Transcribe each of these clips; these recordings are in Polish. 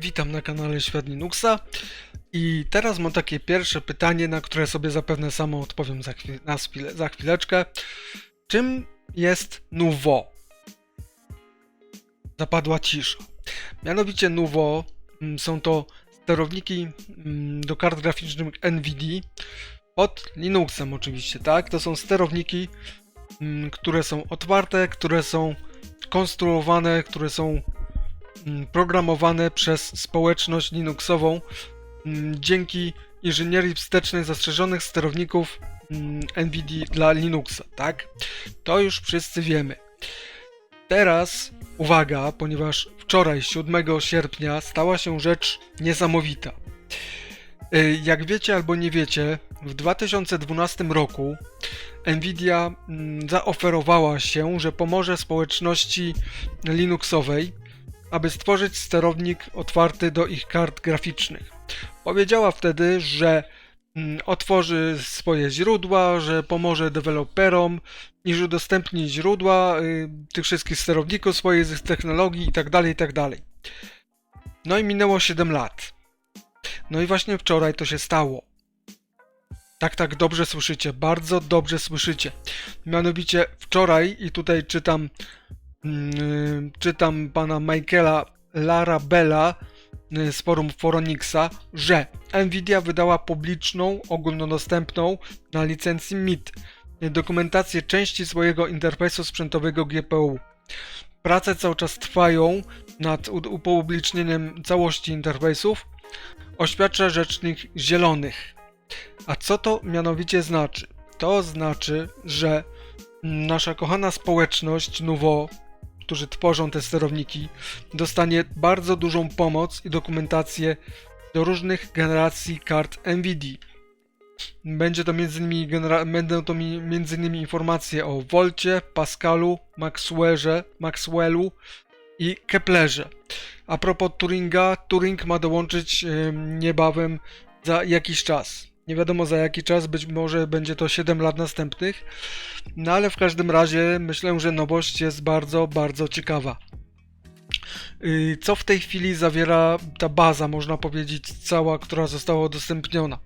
Witam na kanale Świat Linuxa i teraz mam takie pierwsze pytanie, na które sobie zapewne samo odpowiem za, chwil- za chwileczkę. Czym jest Nouveau? Zapadła cisza. Mianowicie Nouveau mm, są to sterowniki mm, do kart graficznych NVIDIA pod Linuxem oczywiście, tak? To są sterowniki, mm, które są otwarte, które są konstruowane, które są programowane przez społeczność Linuxową mm, dzięki inżynierii wstecznej zastrzeżonych sterowników mm, NVIDIA dla Linuxa, tak? To już wszyscy wiemy. Teraz uwaga, ponieważ wczoraj, 7 sierpnia, stała się rzecz niesamowita. Y, Jak wiecie albo nie wiecie, w 2012 roku Nvidia mm, zaoferowała się, że pomoże społeczności Linuxowej, aby stworzyć sterownik otwarty do ich kart graficznych. Powiedziała wtedy, że mm, otworzy swoje źródła, że pomoże deweloperom że udostępni źródła y, tych wszystkich sterowników, z technologii itd., itd. No i minęło 7 lat. No i właśnie wczoraj to się stało. Tak, tak, dobrze słyszycie, bardzo dobrze słyszycie. Mianowicie wczoraj, i tutaj czytam, czytam pana Michaela Larabella y, z forum Foronixa, że Nvidia wydała publiczną, ogólnodostępną na licencji MIT dokumentację części swojego interfejsu sprzętowego GPU. Prace cały czas trwają nad upublicznieniem całości interfejsów, oświadcza rzecznik Zielonych. A co to mianowicie znaczy? To znaczy, że nasza kochana społeczność Nouveau, którzy tworzą te sterowniki, dostanie bardzo dużą pomoc i dokumentację do różnych generacji kart NVIDIA. Będzie to m.in. Genera- będą to mi- m.in. informacje o Volcie, Pascalu, Maxwellze, Maxwellu i Keplerze. A propos Turinga, Turing ma dołączyć em, niebawem za jakiś czas. Nie wiadomo za jaki czas, być może będzie to 7 lat następnych. No ale w każdym razie myślę, że nowość jest bardzo, bardzo ciekawa. Y, Co w tej chwili zawiera ta baza, można powiedzieć, cała, która została udostępniona?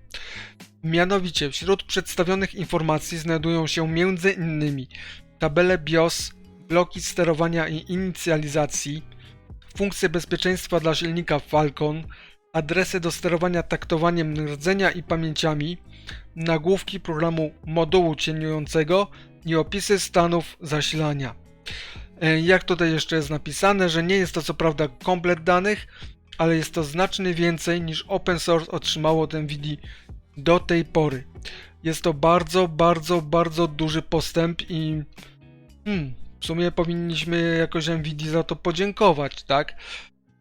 Mianowicie wśród przedstawionych informacji znajdują się m.in. tabele BIOS, bloki sterowania i inicjalizacji, funkcje bezpieczeństwa dla silnika Falcon, adresy do sterowania taktowaniem rdzenia i pamięciami, nagłówki programu modułu cieniującego i opisy stanów zasilania. E, Jak tutaj jeszcze jest napisane, że nie jest to co prawda komplet danych, ale jest to znacznie więcej niż open source otrzymało od NVIDIA do tej pory. Jest to bardzo, bardzo, bardzo duży postęp i hmm, w sumie powinniśmy jakoś NVIDIA za to podziękować, tak?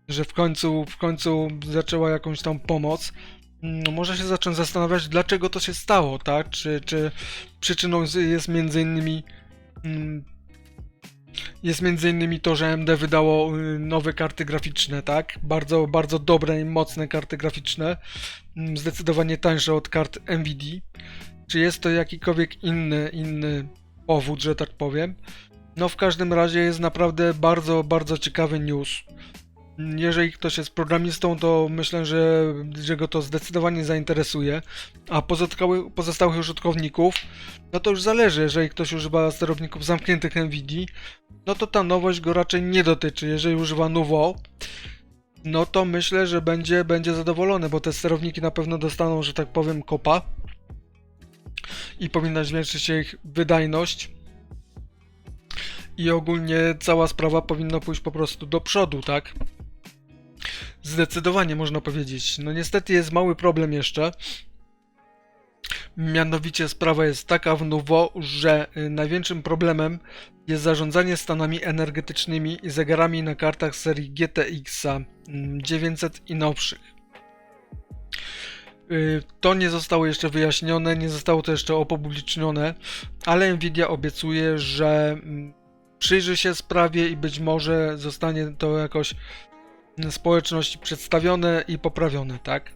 Że w końcu, w końcu zaczęła jakąś tam pomoc. No, może się zacząć zastanawiać, dlaczego to się stało, tak? Czy, czy przyczyną jest między innymi mm, jest między innymi to, że AMD wydało y, nowe karty graficzne, tak? Bardzo, bardzo dobre i mocne karty graficzne. Mm, Zdecydowanie tańsze od kart Nvidia. Czy jest to jakikolwiek inny, inny powód, że tak powiem? No w każdym razie jest naprawdę bardzo, bardzo ciekawy news. Jeżeli ktoś jest programistą, to myślę, że, że go to zdecydowanie zainteresuje. A pozostałych, pozostałych użytkowników, no to już zależy. Jeżeli ktoś używa sterowników zamkniętych NVIDIA, no to ta nowość go raczej nie dotyczy. Jeżeli używa Nouveau, no to myślę, że będzie, będzie zadowolony, bo te sterowniki na pewno dostaną, że tak powiem, kopa i powinna zwiększyć się ich wydajność. I ogólnie cała sprawa powinna pójść po prostu do przodu, tak? Zdecydowanie można powiedzieć. No niestety jest mały problem jeszcze. Mianowicie sprawa jest taka w Nouveau, że y, największym problemem jest zarządzanie stanami energetycznymi i zegarami na kartach serii GTX 900 i nowszych. Y, To nie zostało jeszcze wyjaśnione, nie zostało to jeszcze opublicznione, ale Nvidia obiecuje, że mm, przyjrzy się sprawie i być może zostanie to jakoś mm, społeczności przedstawione i poprawione, tak?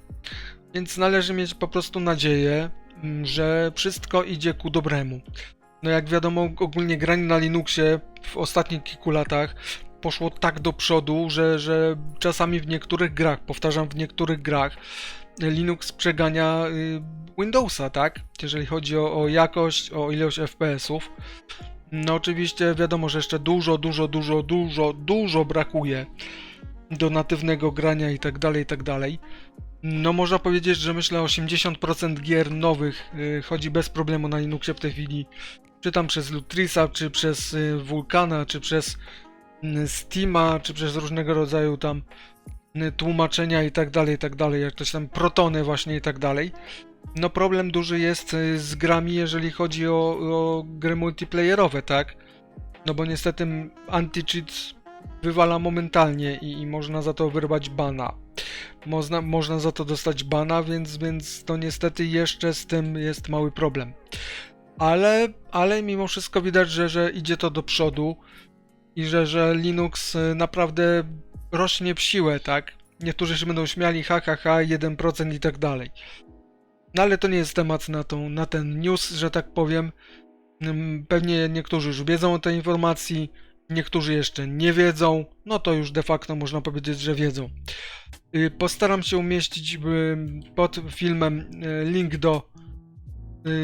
Więc należy mieć po prostu nadzieję, mm, że wszystko idzie ku dobremu. No jak wiadomo, ogólnie granie na Linuxie w ostatnich kilku latach poszło tak do przodu, że, że czasami w niektórych grach, powtarzam, w niektórych grach Linux przegania y, Windowsa, tak? Jeżeli chodzi o, o jakość, o ilość FPS-ów. No oczywiście wiadomo, że jeszcze dużo, dużo, dużo, dużo, dużo brakuje do natywnego grania i tak dalej, i tak dalej. No można powiedzieć, że myślę 80% gier nowych y, chodzi bez problemu na Linuxie w tej chwili. Czy tam przez Lutrisa, czy przez y, Vulkana, czy przez y, Steama, czy przez różnego rodzaju tam y, tłumaczenia i tak dalej, i tak dalej, jak ktoś tam protony właśnie i tak dalej. No problem duży jest y, z grami, jeżeli chodzi o, o gry multiplayerowe, tak? No bo niestety anti-cheat wywala momentalnie i, i można za to wyrwać bana. Można, można za to dostać bana, więc, więc to niestety jeszcze z tym jest mały problem. Ale, ale mimo wszystko widać, że, że idzie to do przodu i że, że Linux y, naprawdę rośnie w siłę, tak? Niektórzy się będą śmiali, ha, ha, ha, 1% i tak dalej. No ale to nie jest temat na, tą, na ten news, że tak powiem. Ym, Pewnie niektórzy już wiedzą o tej informacji, niektórzy jeszcze nie wiedzą. No to już de facto można powiedzieć, że wiedzą. Y, Postaram się umieścić y, pod filmem y, link do,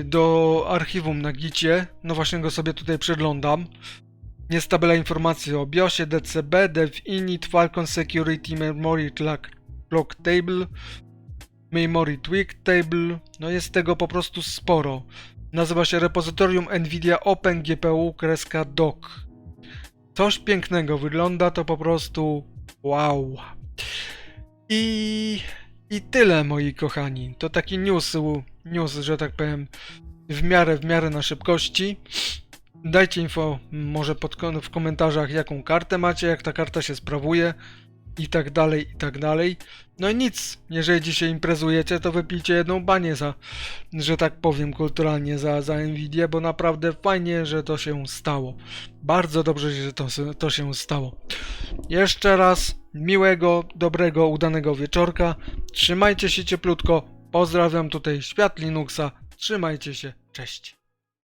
do archiwum na Gicie. No właśnie go sobie tutaj przeglądam. Jest tabela informacji o BIOSie, DCB, DevInit, Falcon Security Memory Clock, clock Table, Memory Tweak Table. No jest tego po prostu sporo. Nazywa się repozytorium NVIDIA Open GPU kreska doc. Coś pięknego, wygląda to po prostu wow. I, I tyle moi kochani. To taki news, news, że tak powiem, w miarę, w miarę na szybkości. Dajcie info może pod, w komentarzach jaką kartę macie, jak ta karta się sprawuje i tak dalej, i tak dalej. No i nic, jeżeli dzisiaj imprezujecie, to wypijcie jedną banię za, że tak powiem kulturalnie, za, za Nvidia, bo naprawdę fajnie, że to się stało. Bardzo dobrze, że to, to się stało. Jeszcze raz miłego, dobrego, udanego wieczorka. Trzymajcie się cieplutko. Pozdrawiam tutaj świat Linuxa. Trzymajcie się. Cześć.